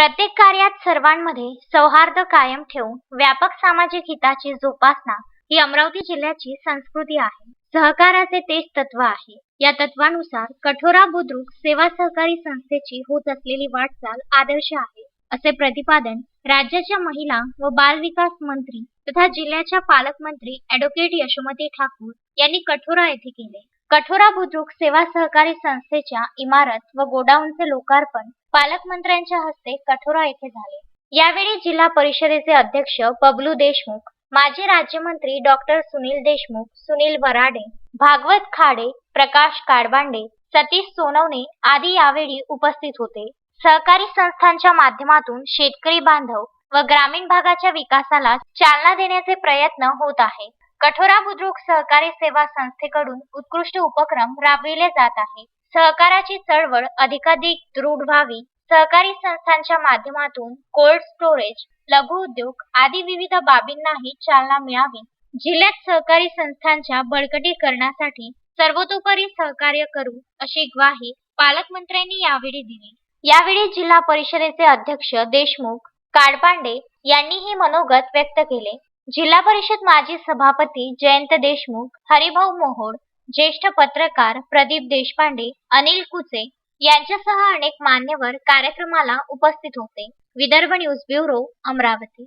प्रत्येक कार्यात सर्वांमध्ये सौहार्द कायम ठेवून व्यापक सामाजिक हिताची जोपासना ही अमरावती जिल्ह्याची संस्कृती आहे. सहकाराचे तेच तत्व आहे. या तत्वानुसार कठोरा बुद्रुक सेवा सहकारी संस्थेची होत असलेली वाटचाल आदर्श आहे असे प्रतिपादन राज्याच्या महिला व बाल विकास मंत्री तथा जिल्ह्याच्या पालकमंत्री ऍडव्होकेट यशोमती ठाकूर यांनी कठोरा येथे केले. कठोरा बुद्रुक सेवा सहकारी संस्थेच्या इमारत व गोडाऊनचे लोकार्पण पालकमंत्र्यांच्या हस्ते कठोरा येथे झाले. यावेळी जिल्हा परिषदेचे अध्यक्ष बबलू देशमुख माजी राज्यमंत्री डॉक्टर सुनील देशमुख सुनील वराडे भागवत खाडे प्रकाश काडबांडे सतीश सोनवणे आदी यावेळी उपस्थित होते. सहकारी संस्थांच्या माध्यमातून शेतकरी बांधव व ग्रामीण भागाच्या विकासाला चालना देण्याचे प्रयत्न होत आहे. कठोरा बुद्रुक सहकारी सेवा संस्थेकडून उत्कृष्ट उपक्रम राबविले जात आहे. सहकाराची चळवळ अधिकाधिक दृढ व्हावी. सहकारी संस्थांच्या माध्यमातून कोल्ड स्टोरेज लघु उद्योग आदी विविध बाबींनाही चालना मिळावी. जिल्ह्यात सहकारी संस्थांच्या बळकटीकरणासाठी सर्वतोपरी सहकार्य करू अशी ग्वाही पालकमंत्र्यांनी यावेळी दिली. यावेळी जिल्हा परिषदेचे अध्यक्ष देशमुख काडपांडे यांनीही मनोगत व्यक्त केले. जिल्हा परिषद माजी सभापती जयंत देशमुख हरिभाऊ मोहोड ज्येष्ठ पत्रकार प्रदीप देशपांडे अनिल कुचे यांच्यासह अनेक मान्यवर कार्यक्रमाला उपस्थित होते. Vidarbha news bureau Amravati.